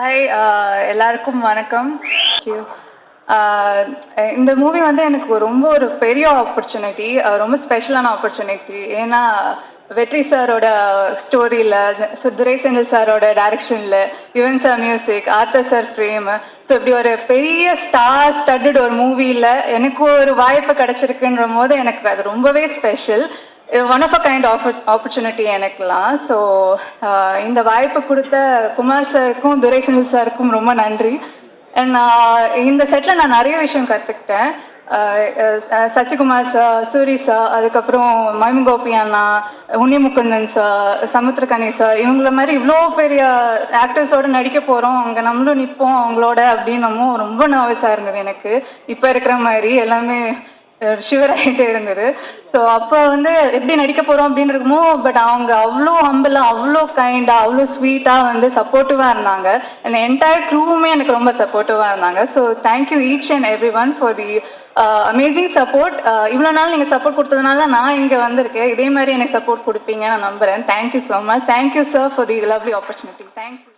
Hi uh, எல்லாருக்கும் வணக்கம். Thank uh, இந்த மூவி வந்து எனக்கு ரொம்ப ஒரு பெரிய ஆப்பர்ச்சுனிட்டி uh, ரொம்ப ஸ்பெஷலான ஆப்பர்ச்சுனிட்டி ஏன்னா வெற்றி சாரோட ஸ்டோரியில் துரை செந்தில் சாரோட டைரக்ஷனில் Yuvan sir music Arthur sir frame so இப்படி ஒரு பெரிய ஸ்டார் ஸ்டட்டட் ஒரு மூவியில் எனக்கு ஒரு வாய்ப்பு கிடச்சிருக்குன்ற போது எனக்கு அது ரொம்பவே special one of a kind of opportunity எனக்குலாம் ஸோ இந்த வாய்ப்பு கொடுத்த குமார் சாருக்கும் துரை சாருக்கும் ரொம்ப நன்றி. அண்ட் uh, இந்த செட்டில் நான் நிறைய விஷயம் கற்றுக்கிட்டேன் uh, uh, Sasikumar sir Soori sir அதுக்கப்புறம் மைமுகோபி அண்ணா உன்னிமுகுந்தன் சார் சமுத்திரகனி சார் இவங்கள மாதிரி இவ்வளோ பெரிய ஆக்டர்ஸோட நடிக்க போகிறோம் அங்கே நம்மளும் நிற்போம் அவங்களோட அப்படின்னமும் ரொம்ப நர்வஸாக இருந்தது எனக்கு. இப்போ இருக்கிற மாதிரி எல்லாமே ஷிவராகிட்டே இருந்தது. ஸோ அப்போ வந்து எப்படி நடிக்க போகிறோம் அப்படின்னு இருக்குமோ பட் அவங்க அவ்வளோ ஹம்பிளாக அவ்வளோ கைண்டாக அவ்வளோ ஸ்வீட்டாக வந்து சப்போர்ட்டிவாக இருந்தாங்க. அந்த என்டையர் க்ரூவுமே எனக்கு ரொம்ப சப்போர்ட்டிவாக இருந்தாங்க. So thank you each and every one for the amazing support இவ்வளோ நாள் நீங்கள் சப்போர்ட் கொடுத்ததுனால நான் இங்கே வந்திருக்கேன். இதே மாதிரி எனக்கு சப்போர்ட் கொடுப்பீங்க நான் நம்புகிறேன் thank you so much thank you sir for the lovely opportunity thank you